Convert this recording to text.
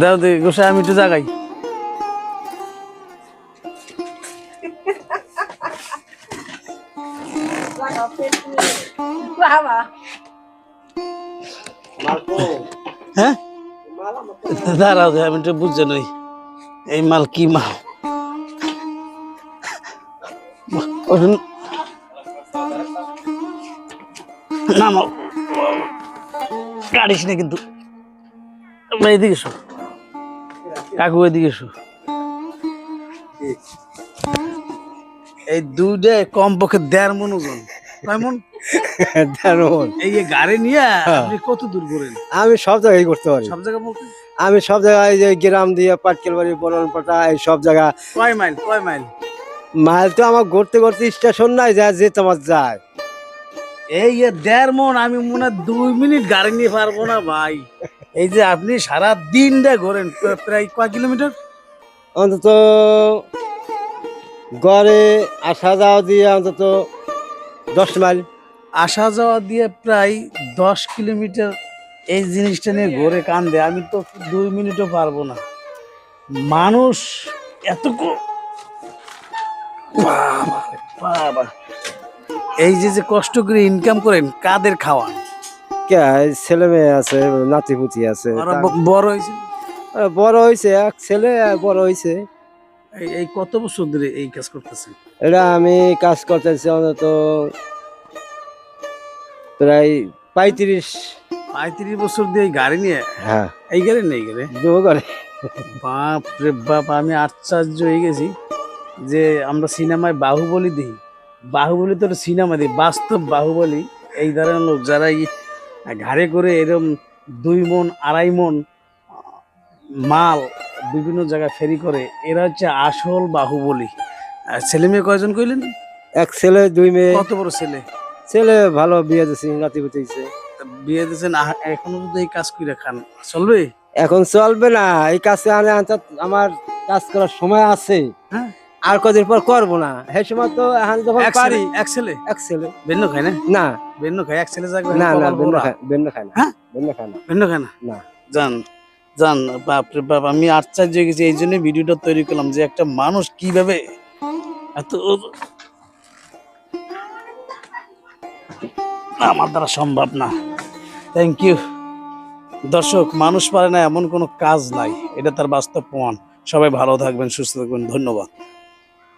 দাও দে গোসাই আমি একটু জাগাই। হ্যাঁ? দাঁড়াও আমি একটু বুঝতে নই। এই মাল কি মাল? নামাও কাটিস না কিন্তু। এদিকে এসো কাকু এদিকে এসো এই দুইটা কমপক্ষে দেড় মন ওজন। কয় মন? এই যে গাড়ি নিয়ে আপনি কত দূর করেন আমি সব জায়গায় করতে পারি। সব জায়গা বলতে? আমি সব জায়গায় যে গ্রাম দিয়ে পাটকেল বাড়ি বরণপাটা এই সব জায়গা। কয় মাইল? কয় মাইল? মাইল তো আমার ঘুরতে ঘুরতে স্টেশন নাই যা যে তোমার যায়। এই যে দেড় মন আমি মনে হয় দুই মিনিট গাড়ি নিয়ে পারব না ভাই। এই যে আপনি সারা দিনটা ঘোরেন প্রায় কয় কিলোমিটার? অন্তত গড়ে আসা যাওয়া দিয়ে অন্তত দশ মাইল। আসা যাওয়া দিয়ে প্রায় দশ কিলোমিটার এই জিনিসটা নিয়ে ঘোরে কান্দে আমি তো দুই মিনিটও পারব না। মানুষ এত বাবা বাবা। এই যে যে কষ্ট করে ইনকাম করেন কাদের খাওয়া? কে ছেলে মেয়ে আছে নাতি পুতি আছে ওরা ব- বড় হয়েছে? বড় হয়েছে এক ছেলে বড় হয়েছে। এই- এই কত বছর ধরে এই কাজ করতেছেন? এটা আমি কাজ করতেছি অন্তত প্রায় পঁয়ত্রিশ। পঁয়ত্রিশ বছর দিয়ে এই গাড়ি নিয়ে? হ্যাঁ। এই গাড়ি নেই গেলে দেবো করে বাপ রে বাপ আমি আশ্চর্য হয়ে গেছি যে আমরা সিনেমায় বাহুবলী দিই। বাহুবলী তো সিনেমা দিই বাস্তব বাহুবলী। এই ধরনের লোক যারা ঘাড়ে করে এরম দুই মন আড়াই মন মাল বিভিন্ন জায়গায় ফেরি করে এরা হচ্ছে আসল বাহুবলী। আর ছেলে মেয়ে কয়জন কইলেন? এক ছেলে দুই মেয়ে। কত বড় ছেলে? ছেলে ভালো বিয়ে দিয়েছি নাতি পুতি হয়েছে বিয়ে দিয়েছেন আহ, এখনও যদি এই কাজ করে খান চলবে? এখন চলবে না এই কাজে আনে আমার কাজ করার সময় আছে। হ্যাঁ? আর কদিন পর করব না। সেই সময় তো এখন যখন পারি এক ছেলে? এক ছেলে। বেন্ন খায় না? না। বেন্ন খায়? এক ছেলে যাক না না বেন্ন খায় বেন্ন খায় না। হ্যাঁ? বেন্ন খায় না। বেন্ন খায় না? না। জান জান বাপরে বাপ আমি আশ্চর্য হয়ে গেছি। এই জন্য ভিডিওটা তৈরি করলাম যে একটা মানুষ কীভাবে এত আমার দ্বারা সম্ভব না। থ্যাংক ইউ দর্শক মানুষ পারে না এমন কোনো কাজ নাই। এটা তার বাস্তব প্রমাণ। সবাই ভালো থাকবেন সুস্থ থাকবেন। ধন্যবাদ।